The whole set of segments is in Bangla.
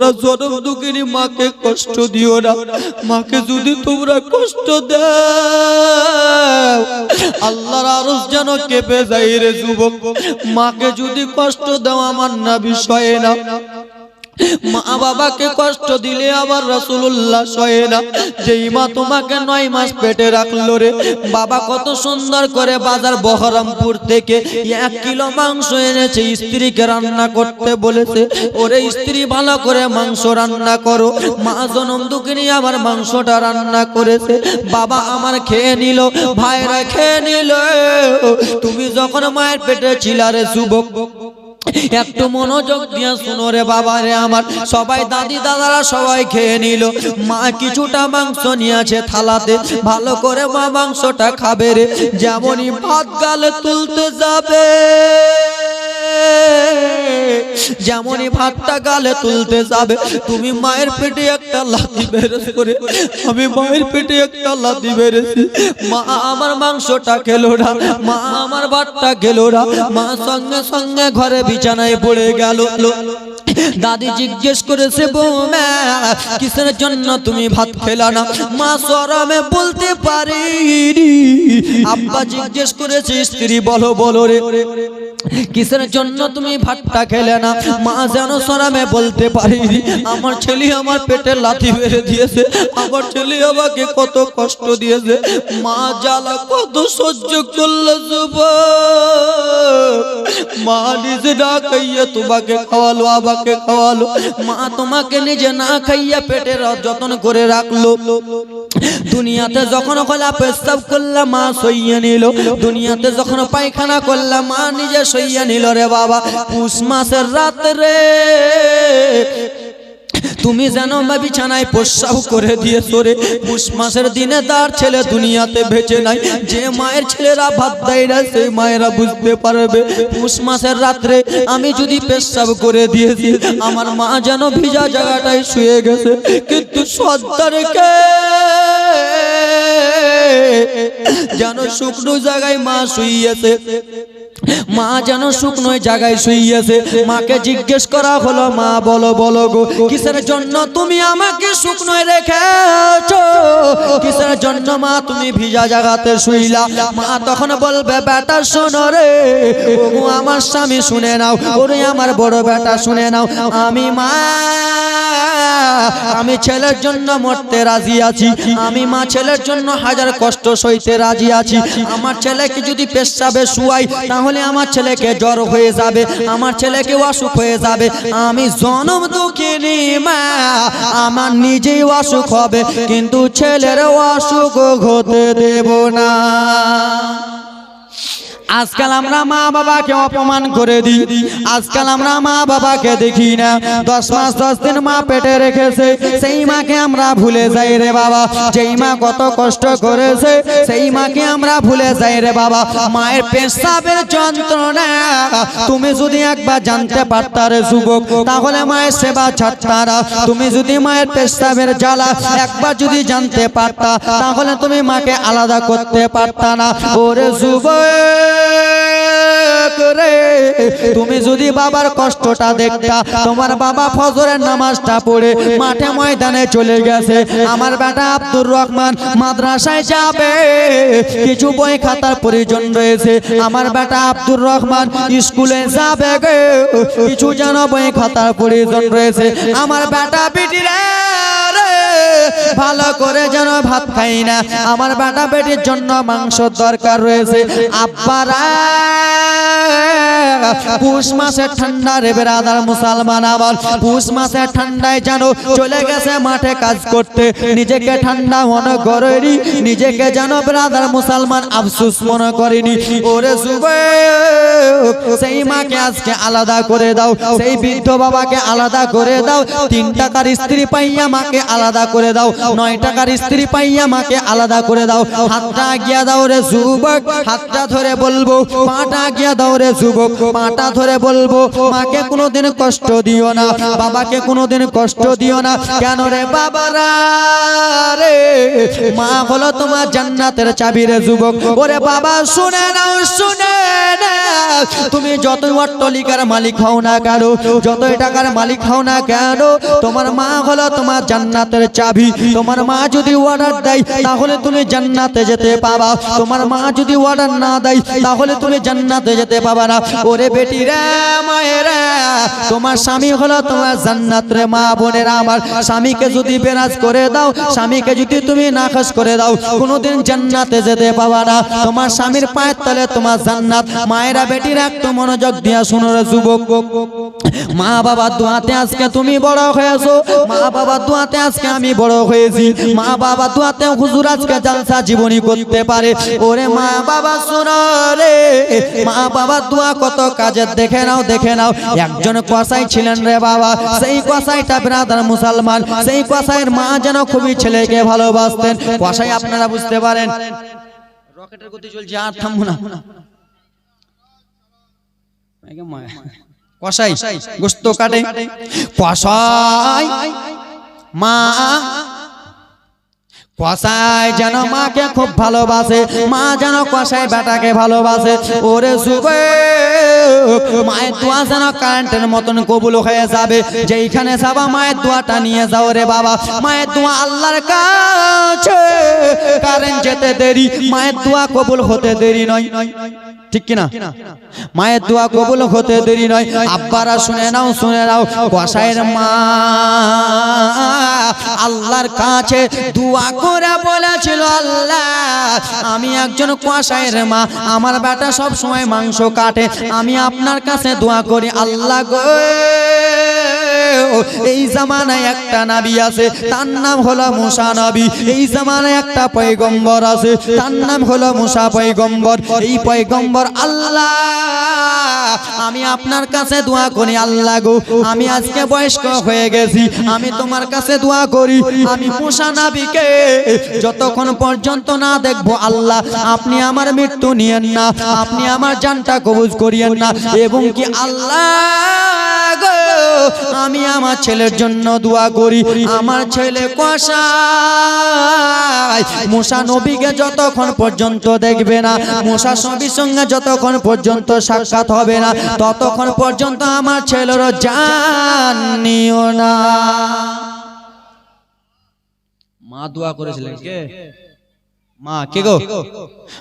তোমরা জনম দুঃখিনী মাকে কষ্ট দিও না। মাকে যদি তোমরা কষ্ট দাও, আল্লাহর আরস যেন কেঁপে যায় রে যুবক। মাকে যদি কষ্ট দাও আমার না বিষয়ে না। মা বাবাকে কষ্ট দিলে আবার রসুল্লাহ সয়ে না। যেই মা তোমাকে নয় মাস পেটে রাখল রে। বাবা কত সুন্দর করে বাজার বহরমপুর থেকে এক কিলো মাংস এনেছে, স্ত্রীকে রান্না করতে বলেছে। ওরে স্ত্রী, ভালো করে মাংস রান্না করো। মা জনম দুঃখিনী আবার মাংসটা রান্না করেছে। বাবা আমার খেয়ে নিল, ভাইরা খেয়ে নিল। তুমি যখন মায়ের পেটে ছিলারে যুবক। একটু মনোযোগ দিয়ে শুনো রে বাবা রে আমার। সবাই দাদি দাদারা সবাই খেয়ে নিল। মা কিছুটা মাংস নিয়েছে থালাতে। ভালো করে মা মাংসটা খাবে রে। যেমনই ভাত গালে তুলতে যাবে। যেমনই ভাতটা গালে তুলতে যাবে, তুমি মায়ের পেটে একটা লাথি বেরেস করে, আমি মায়ের পেটে একটা লাথি বেরেছি মা আমার মাংসটা খেলো না, মা আমার ভাতটা খেলো না, মা সঙ্গে সঙ্গে ঘরে বিছানায় পড়ে গেল। দাদি জিজ্ঞেস করেছে, বৌমা, কিসের জন্য তুমি ভাত খেলা না? মা, সরমে বলতে পারি আব্বা জিজ্ঞেস করেছে, স্ত্রী, বলো বলো রে, কিসের জন্য তুমি ভাতটা খেলে না? মা, যেন সরামে বলতে পারি আমার ছেলে আমার পেটে লাথি মেরে দিয়েছে। আমার ছেলে আমাকে কত কষ্ট দিয়েছে। মা, জ্বালা কত সহ্য করল যুব মা নিজে না খাইয়া তোমাকে খাওয়ালো, আমাকে খাওয়ালো। মা তোমাকে নিজে না খাইয়া পেটের যত্ন করে রাখল। দুনিয়াতে যখন কলা পেশাব করলাম মা সইয়ে নিল। দুনিয়াতে যখন পায়খানা করলাম মা নিজে সইয়ে নিল রে বাবা। পুষ মাসের রাত্রে তুমি যেন মা বিছানায় প্রস্রাব করে দিয়েছ রে। পুষ মাসের দিনে তার ছেলে দুনিয়াতে বেঁচে নাই। যে মায়ের ছেলেরা ভাত দেয় না, সেই মায়েরা বুঝতে পারবে। পুষ মাসের রাত্রে আমি যদি পেশাব করে দিয়েছি, আমার মা যেন ভিজা জায়গাটায় শুয়ে গেছে। কিন্তু সর্দারকে যেন শুকনো জায়গায় মা শুইয়েছে। মা যেন শুকনো জায়গায় শুইয়েছে। মাকে জিজ্ঞেস করা হলো, মা, বলো বলো গো, কিসের জন্য তুমি আমাকে শুকনো রেখেছ? কিসের জন্য মা তুমি ভিজা জায়গাতে শুইলা? মা তখন বলবে, বেটা, শোনো রে, ওগো, আমার স্বামী শুনে নাও, ওরে, আমার বড় বেটা শুনে নাও, আমি মা, আমি ছেলের জন্য মরতে রাজি আছি, আমি মা ছেলের জন্য হাজার কষ্ট সইতে রাজি আছি, আমার ছেলেকে যদি পেশাবে শুয়াই, তাহলে আমার ছেলেকে জ্বর হয়ে যাবে, আমার ছেলেকে অসুখ হয়ে যাবে। আমি জনম দুঃখিনি মা, আমার নিজেই অসুখ হবে, কিন্তু ছেলের অসুখ হতে দেব না। আজকাল আমরা মা বাবাকে অপমান করে দিই। আজকাল আমরা মা বাবাকে দেখি না। দশ মাস, দশ দিন মা পেটে রেখেছে। সেই মাকে আমরা ভুলে যাই রে বাবা। যেই মা কত কষ্ট করেছে, সেই মাকে আমরা ভুলে যাই রে বাবা। মায়ের পেশাবের যন্ত্রণা। তুমি যদি একবার জানতে পারতা রে যুবক, তাহলে মায়ের সেবা ছাড়তারা তুমি যদি মায়ের পেশাবের জ্বালা একবার যদি জানতে পারতা, তাহলে তুমি মাকে আলাদা করতে পারতা না। ওরে যুবক! রে তুমি যদি বাবার কষ্টটা দেখতা, তোমার বাবা ফজরের নামাজটা পড়ে মাঠে ময়দানে চলে গেছে। আমার বেটা আব্দুর রহমান মাদ্রাসায় যাবে। কিছু বই খাতার প্রয়োজন রয়েছে। আমার বেটা আব্দুর রহমান স্কুলে যাবে কিছু যেন বই খাতার প্রয়োজন রয়েছে। আমার বেটা রে ভালো করে যেন ভাত খাই না। আমার বেটা বেটির জন্য মাংস দরকার রয়েছে। আব্বারা পুষ মাসে ঠান্ডা রে বেরাদার মুসলমান পুষ মাসে ঠান্ডায় যেন চলে গেছে মাঠে কাজ করতে। নিজেকে ঠান্ডা মনে করেনি, নিজেকে যেন বেরাদার মুসলমান আফসুস মনে করেনি। ওরে সেই মাকে আজকে আলাদা করে দাও। সেই বৃদ্ধ বাবাকে আলাদা করে দাও। তিন টাকার স্ত্রী পাইয়া মাকে আলাদা করে দাও। নয় টাকার স্ত্রী পাইয়া মাকে আলাদা করে দাও। হাতটা গিয়া দাও রে যুবক, হাতটা ধরে বলব, পাটা গিয়া দাও রে যুবক, পাটা ধরে বলব, মাকে কোনোদিন কষ্ট দিও না, বাবাকে কোনোদিন কষ্ট দিও না। কেন রে বাবারা রে? মা হলো তোমার জান্নাতের চাবি রে যুবক। ওরে বাবা, শুনে নাও, শুনে তুমি যতই অট্টলিকার মালিক হও না কেন, যতই টাকার মালিক হও না কেন, তোমার মা হলো তোমার জান্নাতের চাবি। তোমার মা যদি অর্ডার দেয়, তাহলে তুমি জান্নাতে যেতে পাবা। তোমার মা যদি অর্ডার না দেয়, তাহলে তুমি জান্নাতে যেতে পাবা না। ওরে বেটিরা মায়েরা তোমার স্বামী হলো তোমার জান্নাত রে মা বোনেরা আমার। স্বামীকে যদি বেরাজ করে দাও, স্বামীকে যদি তুমি নাখাস করে দাও, কোনোদিন জান্নাতে যেতে পাবা না। তোমার স্বামীর পায়ের তলে তোমার জান্নাত। মায়েরা, বেটিরা একটু মনোযোগ দিয়া শুনো রে যুবক। মা বাবা, দোয়াতে আজকে তুমি বড় হয়েছো। মা বাবা, দোয়াতে আজকে আমি বড় হয়েছি। মা বাবা দোয়াতে হুজুর আজকে জালসা জীবনী করতে পারে। ওরে মা বাবা শোনো রে। মা বাবা দোয়া কত কাজের, দেখে নাও দেখে নাও। একজন কসাই ছিলেন রে বাবা। সেই কসাইটা ব্রাদার মুসলমান। সেই কসাইয়ের মা যেন খুবই ছেলেকে ভালোবাসতেন। কসাই আপনারা বুঝতে পারেন। রকেটের গতি চলছে, আর থামবো না। কসাই, গোস্ত কাটে। কসাই, মা কসাই যেন মাকে খুব ভালোবাসে মা যেন কষায় বেটাকে ভালোবাসে। ওরে সুবে মায়ের দোয়া যেন কারেন্টের মতন কবুল হয়ে যাবে। যেইখানে যাবা মায়ের দোয়াটা নিয়ে যাও রে বাবা। মায়ের দোয়া আল্লাহর কাছে। কারেন্ট যেতে দেরি মায়ের দোয়া কবুল হতে দেরি নয় নয়। ঠিক কিনা? মায়ের দোয়া কবুল হতে দেরি নয়। আব্বারা শুনে নাও শুনে নাও, কসাইয়ের মা আল্লাহর কাছে দোয়া করে বলেছিল, আল্লাহ, আমি একজন কসাইয়ের মা। আমার বেটা সব সময় মাংস কাটে। আমি আপনার কাছে দোয়া করি, আল্লাহ গো। এই জামানায় একটা নাবি আছে, তার নাম হলো মুসা নবী। এই জামানায় একটা পয়গম্বর আছে, তার নাম হলো মুসা পয়গম্বর। এই পয়গম্বর আল্লাহ, আমি আপনার কাছে দোয়া করি আল্লাহ গো, আমি আজকে বয়স্ক হয়ে গেছি, আমি তোমার কাছে দোয়া করি, আমি মুসা নাবিকে যতক্ষণ পর্যন্ত না দেখব আল্লাহ, আপনি আমার মৃত্যু নিয়েন না, আপনি আমার জানটা কবুজ করিয়েন না, এবং কি আল্লাহ গো আমি আমার ছেলের জন্য দোয়া করি। আমার ছেলে কষাই মুসা নবীকে যতক্ষণ পর্যন্ত দেখবে না, মুসা নবীর সঙ্গে যতক্ষণ পর্যন্ত সাক্ষাৎ হবে না, ততক্ষণ পর্যন্ত আমার ছেলের জান নিও না। মা দোয়া করেছিলেন। কে? মা কে গো?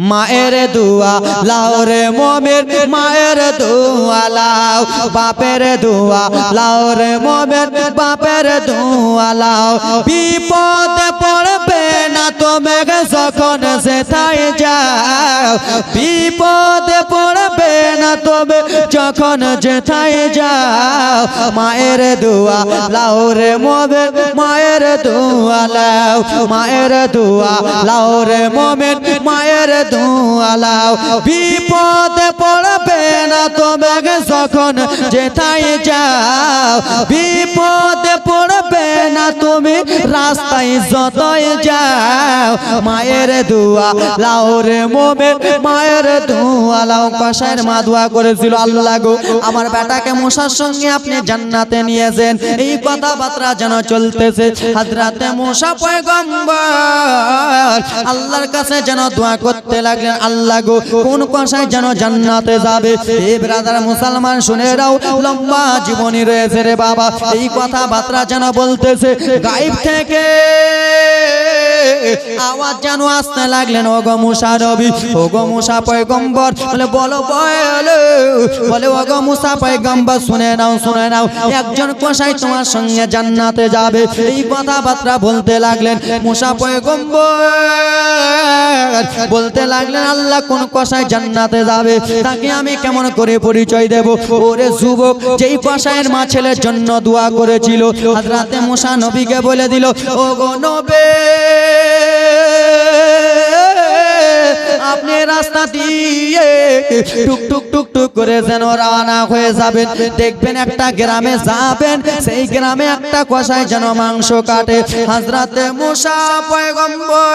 মায়ের দুয়া লাও রে মোমের মায়ের দুয়া লাও বাপের দুয়া লাও রে মোমের বাপের দুয়া লাও। বিপদে পড়বে না তুমি যখন সেথায় যাও। বিপদে পড়বে না তবে যখন যেথায় যাও, মায়ের দুয়া লাও রে মোমের মায়ের দুয়া লাও মায়ের দুয়া লাও রে মোমেন, মায়ের দুয়ালাও বিপদে পড়বে না তবে যখন যেথায় যাও, বিপদে পড়বে না তুমি রাস্তায় যতই যাও, মায়ের দুয়া লাও রে মোমেন, মায়ের দুয়া লাও কষায়ের মা করেছিল, আল্লাহ গো, আমার বেটাকে মশার সঙ্গে আপনি জান্নাতে নিয়েছেন এই কথাবার্তা যেন চলতেছে। হাজরাতে মশা পয়গম্বর আল্লাহর কাছে যেন দোয়া করতে লাগলেন, আল্লাহ গো, কোন কষায় যেন জান্নাতে যাবে? এই ব্রাদার মুসলমান, শুনে রাও লম্বা জীবনী রয়েছে রে বাবা। এই কথাবার্তা যেন বলতেছে গাইব থেকে আওয়াজ যেন আসতে লাগলেন ও গো মুসা নবী ও গো মুসা পয়গম্বর বলে, বলো বলো বলে ও গো মুসা পয়গম্বর, শুনে নাও শুনে নাও, একজন কষাই তোমার সঙ্গে জান্নাতে যাবে। এই কথাবার্তা বলতে লাগলেন মুসা পয়গম্বর। বলতে লাগলেন, আল্লাহ কোন কষাই জান্নাতে যাবে? তাকে আমি কেমন করে পরিচয় দেব? ওরে যুবক, যেই কষায়ের মা ছেলের জন্য দোয়া করেছিল, হাজরাতে মুসা নবীকে বলে দিল ও গো নবে। আপনি রাস্তা দিয়ে টুক টুক টুক টুক করে যেন রানা হয়ে যাবেন। দেখবেন একটা গ্রামে যাবেন, সেই গ্রামে একটা কষায় যেন মাংস কাটে। হাজরাতে মুসা পয়গম্বর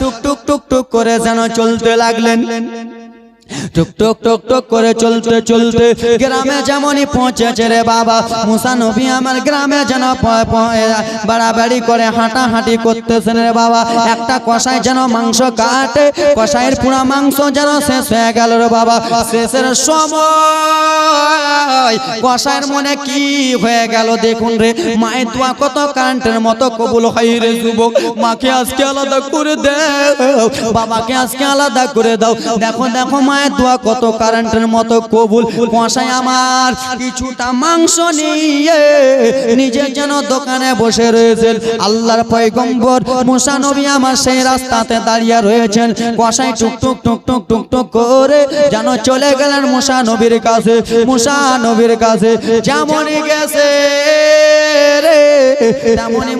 টুক টুক টুক টুক করে যেন চলতে লাগলেন। টুক টুক টুক টুক করে চলতে চলতে গ্রামে যেমনই পৌঁছেছে রে বাবা, মুসা নবী আমার গ্রামে যেন বাড়াবাড়ি করে হাঁটাহাঁটি করতেছেন রে বাবা। একটা কষাই যেন মাংস কাটে কষাইয়ের পুরা মাংস যেন শেষ হয়ে গেল রে বাবা। শেষের সময় কষাইয়ের মনে কি হয়ে গেল দেখুন রে, মায়ের দোয়া কত কারেন্টের মতো কবুল হয় রে যুবক। মাকে আজকে আলাদা করে দাও, বাবাকে আজকে আলাদা করে দাও। দেখো দেখো, মায়ের দোয়া কত কারেন্টের মতো কবুল। কষাই আমার কিছুটা মাংস নিয়ে নিজের যেন দোকানে বসে রয়েছেন। আল্লাহর পয়গম্বর মুসা নবী আমার সেই রাস্তাতে দাঁড়িয়ে রয়েছেন। কষাই টুক টুক টুক টুক টুক টুক করে যেন চলে গেলেন মুসা নবীর কাছে। মুসা নবীর কাছে যেমনই গেছে রে তেমনই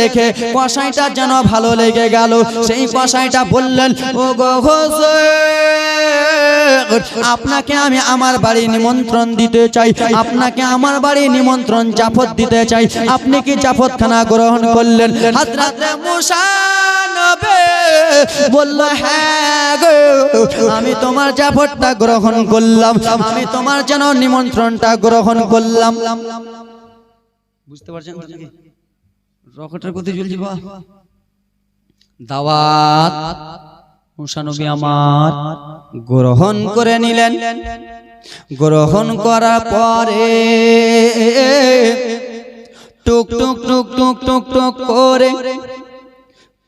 দেখে কষাইটা যেন ভালো লেগে গেল। সেই কষাইটা বললেন ও গো হোসেন, আপনাকে আমি আমার বাড়ি নিমন্ত্রণ দিতে চাই। আপনাকে আমার বাড়ি নিমন্ত্রণ জাফত দিতে চাই। আপনি কি জাফত খানা গ্রহণ করলেন? হাজরাতে বলল হ্যাঁ আমি তোমার জাফতটা গ্রহণ করলাম। আমি তোমার যেন নিমন্ত্রণটা গ্রহণ করলাম। বুঝতে পারছেন? রকেটের গতি জ্বলছি বা? দাওয়াত মুসানবী আমার গ্রহণ করে নিলেন। গ্রহণ করার পরে টুক টুক টুক টুক টুক টুক করে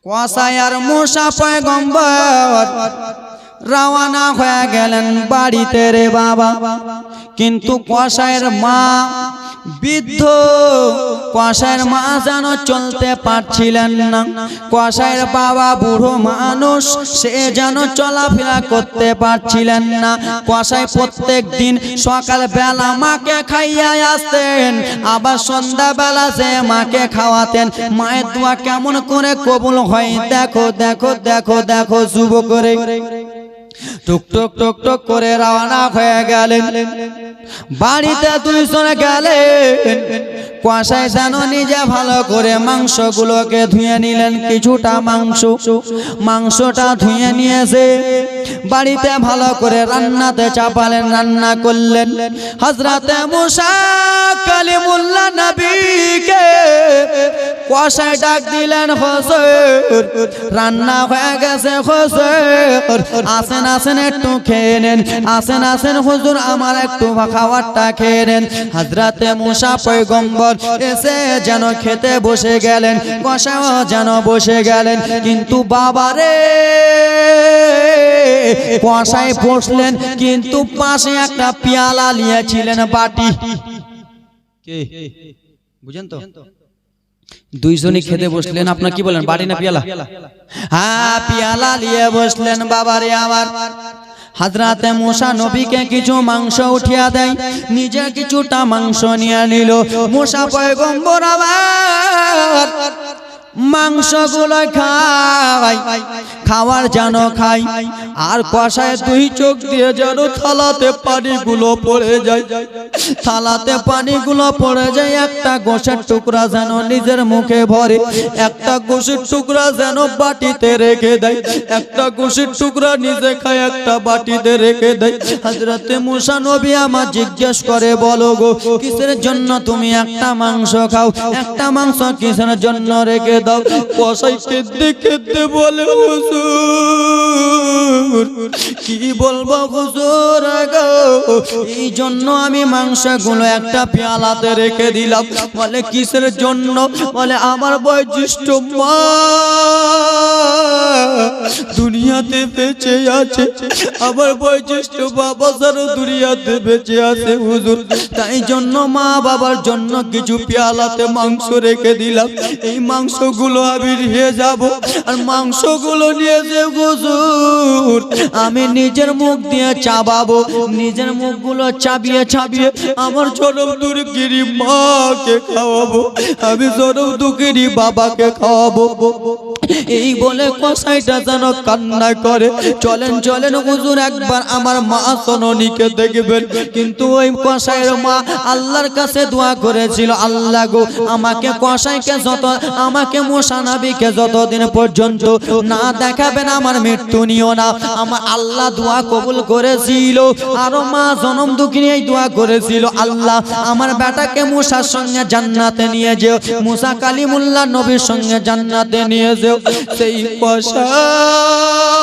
কষায় আর মুসা পয়গম্বর রওয়ানা হয়ে গেলেন বাড়িতে রে বাবা। কিন্তু কসাইয়ের মা বৃদ্ধ কসাইয়ের মা যেন চলতে পারছিলেন না। কসাইয়ের বাবা বুড়ো মানুষ, সে যেন চলাফেরা করতে পারছিলেন না। কসাই প্রত্যেক দিন সকাল বেলা মাকে খাইয়া আসতেন, আবার সন্ধ্যা বেলা সে মাকে খাওয়াতেন, মায়ের দোয়া কেমন করে কবুল হয়? দেখো দেখো দেখো দেখো শুভ করে টুক টুক টুক টুক করে রওনা হয়ে গেলেন। বাড়িতে দুইজনে গেলেন। কষাই যেন নিজে ভালো করে মাংসগুলোকে ধুয়ে নিলেন, কিছুটা মাংস। মাংসটা ধুয়ে নিয়েছে। বাড়িতে ভালো করে রান্নাতে চাপালেন, রান্না করলেন। হজরতে মুসা কষাই ডাক দিলেন হোসেন রান্না হয়ে গেছে হোসেন আসেন আসেন, একটু খেয়ে নেন। আসেন আসেন, হুজুর, আমার একটু খাবারটা খেয়ে নেন। হাজরাতে মুসা পয়গম্বর এসে যেন খেতে বসে গেলেন, কষাও যেন বসে গেলেন। কিন্তু বাবারে কষাই বসলেন, কিন্তু পাশে একটা পেয়ালা নিয়েছিলেন বাটি। বুঝেন তো? দুইজনই খেতে বসলেন। আপনার কি বলেন? বাড়ি না পিয়ালা? হ্যাঁ পিয়ালা নিয়ে বসলেন বাবারে আমার। হাজরাতে মোশা নবীকে কিছু মাংস উঠিয়া দেয়। নিজে কিছুটা মাংস নিয়ে নিল। মোশা পয়গম্বর আবার। মাংসগুলো খাই, খাওয়ার যেন খাই, আর কষায় দুই চোখ দিয়ে যেন থালাতে পানিগুলো পড়ে যায়। থালাতে পানিগুলো পড়ে যায়, একটা গোসের টুকরা যেন নিজের মুখে ভরে, একটা গোসের টুকরা যেন বাটিতে রেখে দেয়, একটা গোসের টুকরা নিজে খায়, একটা বাটিতে রেখে দেয়। হাজরাতে মুসা নবী আমার জিজ্ঞেস করে, বলো গো, কিসের জন্য তুমি একটা মাংস খাও? একটা মাংস কিসের জন্য রেখে দাও কষাই কেঁদে কেঁদে বলে, হুজুর, কি বলব হুজুর এই জন্য আমি মাংসগুলো একটা পেয়ালাতে রেখে দিলাম। বলে, কিসের জন্য? বলে, আমার বয়োজ্যেষ্ঠ মা দুনিয়াতে বেঁচে আছে। আমার বয়োজ্যেষ্ঠ বাবা সারও দুনিয়াতে বেঁচে আছে হুজুর। তাই জন্য মা বাবার জন্য কিছু পেয়ালাতে মাংস রেখে দিলাম। এই মাংসগুলো আমি নিয়ে যাব। আর মাংসগুলো নিয়ে যে হুজুর, আমি নিজের মুখ দিয়ে চাবাবো। নিজের মুখগুলো চাবিয়ে চাবিয়ে আমার জনম দুর্গিরি মাকে খাওয়াবো। আমি জনম দুর্গিরি বাবাকে খাওয়াবো। এই বলে কসাইটা যেন কান্না করে। চলেন চলেন, হুজুর, একবার আমার মা সননীকে দেখবেন। কিন্তু ওই কসাইয়ের মা আল্লাহর কাছে দোয়া করেছিল, আল্লাহ গো, আমাকে কসাইকে যত, আমাকে মোসানাবিকে যতদিন পর্যন্ত না দেখাবেন আমার মৃত্যু নিও না। আমার আল্লাহ দোয়া কবুল করেছিল, আরও মা জনম দুঃখিনী এই দোয়া করেছিল, আল্লাহ, আমার বেটাকে মুসার সঙ্গে জান্নাতে নিয়ে যেও, মুসা কালিমুল্লাহ নবীর সঙ্গে জান্নাতে নিয়ে যেও। সেই কষাই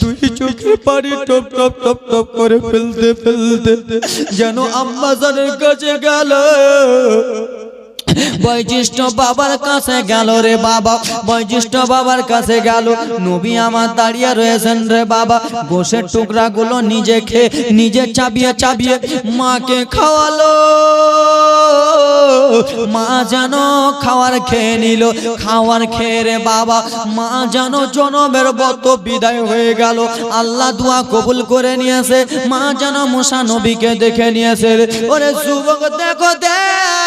দুই চোখের পানি টপ টপ টপ টপ করে ফেলতে ফেলতে যেন আম্মাজানের কাছে গেল। বৈশিষ্ট্য বাবার কাছে গেল রে বাবা, বৈশিষ্ট্য বাবার কাছে গেল। নবী আমার দাঁড়িয়ে রয়েছেন রে বাবা, গোশের টুকরা গুলো নিজে খেয়ে, নিজে চাবিয়ে চাবিয়ে মাকে খাওয়ালো। মা যেন খাওয়ার খেয়ে নিল, খাওয়ার খেয়ে রে বাবা, মা যেন জনমের বত বিদায় হয়ে গেল। আল্লাহ দোয়া কবুল করে নিয়েছে, মা যেন মুসা নবীকে দেখে নিয়েছে। ওরে যুবক, দেখো দেখো।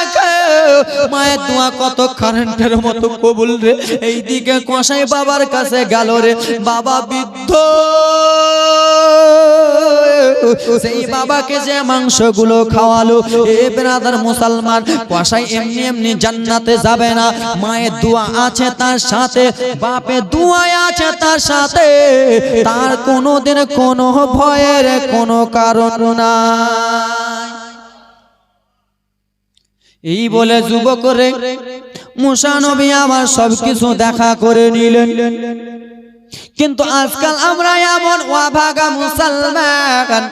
মায়ের দোয়া কত কারেন্টের মতো কবুল রে? এইদিকে কষাই বাবার কাছে গেল রে। বাবা বৃদ্ধ। সেই বাবাকে যে মাংসগুলো খাওয়ালো, এ বেরাদার মুসলমান কষাই এমনি এমনি জান্নাতে যাবে না। মায়ের দোয়া আছে তার সাথে, বাপের দোয়া আছে তার সাথে। তার কোনোদিন কোনো ভয়ের কোনো কারণ নাই। এই বলে যুবক রে মুসা নবী আমার সবকিছু দেখা করে নিলেন। কিন্তু আজকাল আমরা এমন ওয়াভাগা মুসলমান।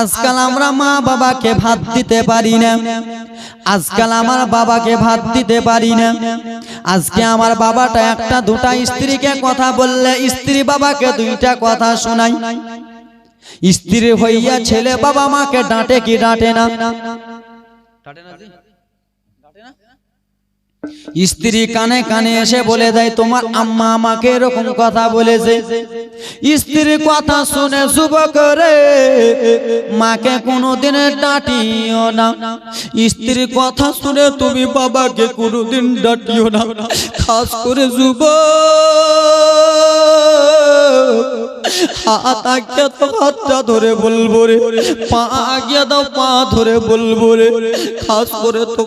আজকাল আমরা মা বাবাকে ভাত দিতে পারি না। আজকাল আমার বাবাকে ভাত দিতে পারি না। আজকে আমার বাবাটা একটা, দুটা স্ত্রীকে কথা বললে স্ত্রী বাবাকে দুইটা কথা শোনাই স্ত্রী হইয়া ছেলে বাবা মাকে ডাঁটে কি ডাঁটে না? কাটে না জি স্ত্রী কানে কানে এসে বলে দেয়, তোমার আম্মা আমাকে এরকম কথা বলেছে। স্ত্রীর কথা শুনে যুবক রে, মাকে কোনোদিন ডাঁটিও না। স্ত্রীর কথা শুনে তুমি বাবাকে কোনোদিন ডাঁটিও না। খাস করে যুবক, হাত তো ধরে বলব রে, পা আগে দাও, পা ধরে বলব রে। খাস করে তো